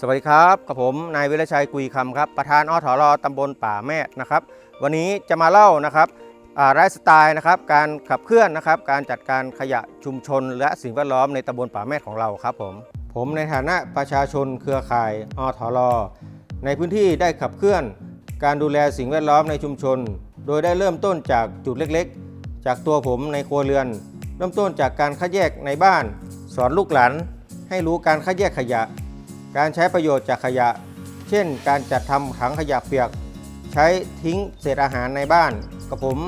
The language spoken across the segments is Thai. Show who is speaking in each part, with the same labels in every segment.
Speaker 1: สวัสดีครับกับผมนายวิรชัยกุยคำครับประธานอทรตำบลป่าแม่นะครับ วันนี้จะมาเล่านะครับอ่าไลฟ์สไตล์นะครับ การขับเคลื่อนนะครับ การจัดการขยะชุมชน และสิ่งแวดล้อมในตำบลป่าแม่ของเราครับผม ผมในฐานะประชาชนเครือข่ายอทรในพื้นที่ได้ขับเคลื่อน การดูแลสิ่งแวดล้อมในชุมชน โดยได้เริ่มต้นจากจุดเล็กๆ จากตัวผมในครัวเรือน เริ่มต้นจากการคัดแยกในบ้าน สอนลูกหลานให้รู้การคัดแยกขยะ การใช้ประโยชน์จากขยะ เช่น การจัดทำถังขยะเปียก ใช้ทิ้งเศษอาหารในบ้าน กับผม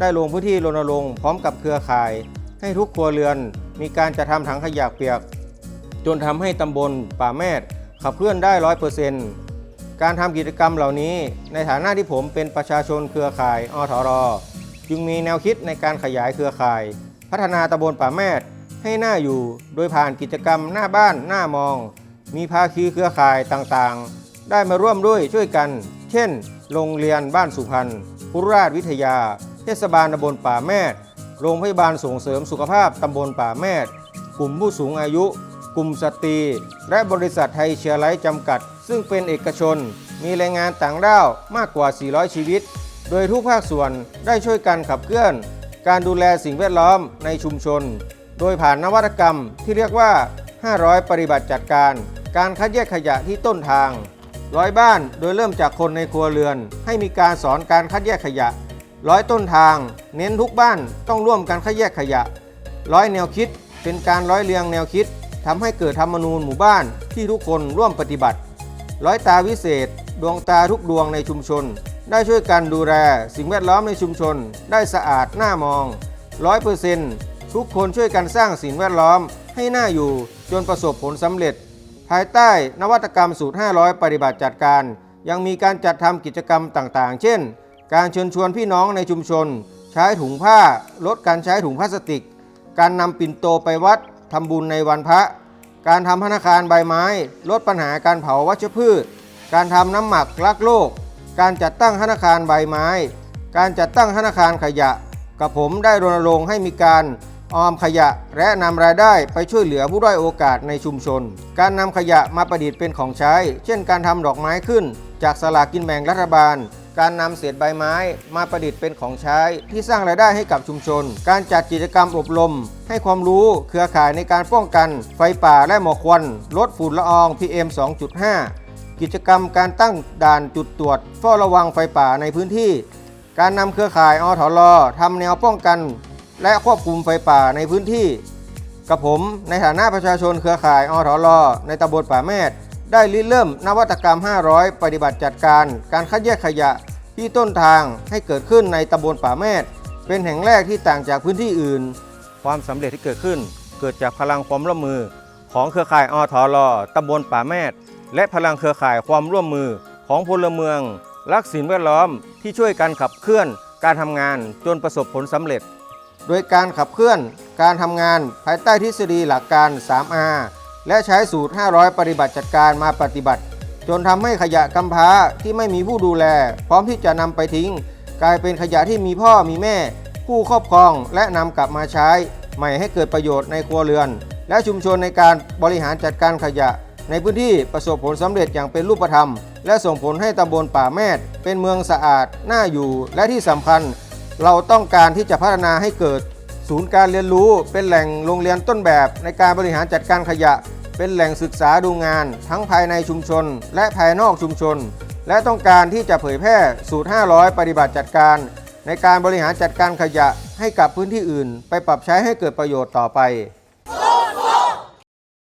Speaker 1: ได้ลงพื้นที่รณรงค์พร้อมกับเครือข่าย ให้ทุกครัวเรือนมีการจัดทำถังขยะเปียก จนทำให้ตำบลป่าแมดขับเคลื่อนได้ร้อยเปอร์เซ็นต์การทำกิจกรรมเหล่านี้ ในฐานะที่ผมเป็นประชาชนเครือข่ายอทรจึงมีแนวคิดในการขยายเครือข่าย พัฒนาตำบลป่าแมดให้หน่าอยู่ โดยผ่านกิจกรรมหน้าบ้านหน้ามอง มีภาคีเครือข่ายต่างๆ ได้มาร่วมด้วยช่วยกัน เช่น โรงเรียนบ้านสุพรรณพุราชวิทยา เทศบาลตำบลป่าแมดโรงพยาบาลส่งเสริมสุขภาพตำบลป่าแมดกลุ่มผู้สูงอายุ กลุ่มสตรี และบริษัทไทยเชียร์ไลท์จำกัด ซึ่งเป็นเอกชน มีแรงงานต่างด้าวมากกว่า 400 ชีวิต โดยทุกภาคส่วนได้ช่วยกันขับเคลื่อน การดูแลสิ่งแวดล้อมในชุมชน โดยผ่านนวัตกรรมที่เรียกว่า 500 ปฏิบัติจัดการ การคัดแยกขยะที่ต้นทาง ร้อยบ้านโดยเริ่มจากคนในครัวเรือน ให้มีการสอนการคัดแยกขยะ ร้อยต้นทาง เน้นทุกบ้านต้องร่วมกันคัดแยกขยะ ร้อยแนวคิด เป็นการร้อยเรียงแนวคิดทำให้เกิดธรรมนูญหมู่บ้านที่ทุกคนร่วมปฏิบัติ ร้อยตาวิเศษ ดวงตาทุกดวงในชุมชน ได้ช่วยกันดูแลสิ่งแวดล้อมในชุมชน ได้สะอาดน่ามองร้อยเปอร์เซ็นต์ทุกคนช่วยกันสร้างสิ่งแวดล้อมให้น่าอยู่จนประสบผลสำเร็จ ภายใต้นวัตกรรมสูตร 500 ปฏิบัติจัดการ ยังมีการจัดทำกิจกรรมต่างๆ เช่น การเชิญชวนพี่น้องในชุมชน ใช้ถุงผ้า ลดการใช้ถุงพลาสติก การนำปิ่นโตไปวัดทำบุญในวันพระ การทำธนาคารใบไม้ ลดปัญหาการเผาวัชพืช การทำน้ำหมักรักโลก การจัดตั้งธนาคารใบไม้ การจัดตั้งธนาคารขยะ กับผมได้รณรงค์ให้มีการ ออมขยะและนำรายได้ไปช่วยเหลือผู้ด้อยโอกาสในชุมชน การนำขยะมาประดิษฐ์เป็นของใช้ เช่นการทำดอกไม้ขึ้น จากสลากกินแบ่งรัฐบาล การนำเศษใบไม้มาประดิษฐ์เป็นของใช้ ที่สร้างรายได้ให้กับชุมชน การจัดกิจกรรมอบรม ให้ความรู้เครือข่ายในการป้องกัน ไฟป่าและหมอกควันลดฝุ่นละออง PM 2.5 กิจกรรมการตั้งด่านจุดตรวจเฝ้าระวังไฟป่าในพื้นที่ การนำเครือข่ายอทลทำแนวป้องกัน และควบคุมไฟป่าในพื้นที่ กับผมในฐานะประชาชนเครือข่ายอทลในตำบลป่าแมดได้ริเริ่มนวัตกรรม 500 ปฏิบัติจัดการ การคัดแยกขยะที่ต้นทางให้เกิดขึ้นในตำบลป่าแมดเป็นแห่งแรกที่ต่างจากพื้นที่อื่น ความสำเร็จที่เกิดขึ้น เกิดจากพลังความร่วมมือ ของเครือข่ายอทลตำบลป่าแมดและพลังเครือข่ายความร่วมมือของพลเมือง รักสิ่งแวดล้อมที่ช่วยกันขับเคลื่อนการทำงานจนประสบผลสำเร็จ โดยการขับเคลื่อนการทำงานภายใต้ทฤษฎีหลักการ 3R และใช้สูตร 500 ปฏิบัติจัดการมาปฏิบัติ จนทำให้ขยะกำพร้าที่ไม่มีผู้ดูแล พร้อมที่จะนำไปทิ้ง กลายเป็นขยะที่มีพ่อมีแม่ ผู้ครอบครองและนำกลับมาใช้ ใหม่ให้เกิดประโยชน์ในครัวเรือน และชุมชนในการบริหารจัดการขยะ ในพื้นที่ประสบผลสำเร็จอย่างเป็นรูปธรรม และส่งผลให้ตำบลป่าแมดเป็นเมืองสะอาดน่าอยู่และที่สำคัญ เราต้องการที่จะพัฒนาให้เกิดศูนย์การเรียนรู้เป็นแหล่งโรงเรียนต้นแบบ ในการบริหารจัดการขยะ เป็นแหล่งศึกษาดูงาน ทั้งภายในชุมชน และภายนอกชุมชน และต้องการที่จะเผยแพร่สูตร 500 ปฏิบัติจัดการ ในการบริหารจัดการขยะให้กับพื้นที่อื่น ไปปรับใช้ให้เกิดประโยชน์ต่อไป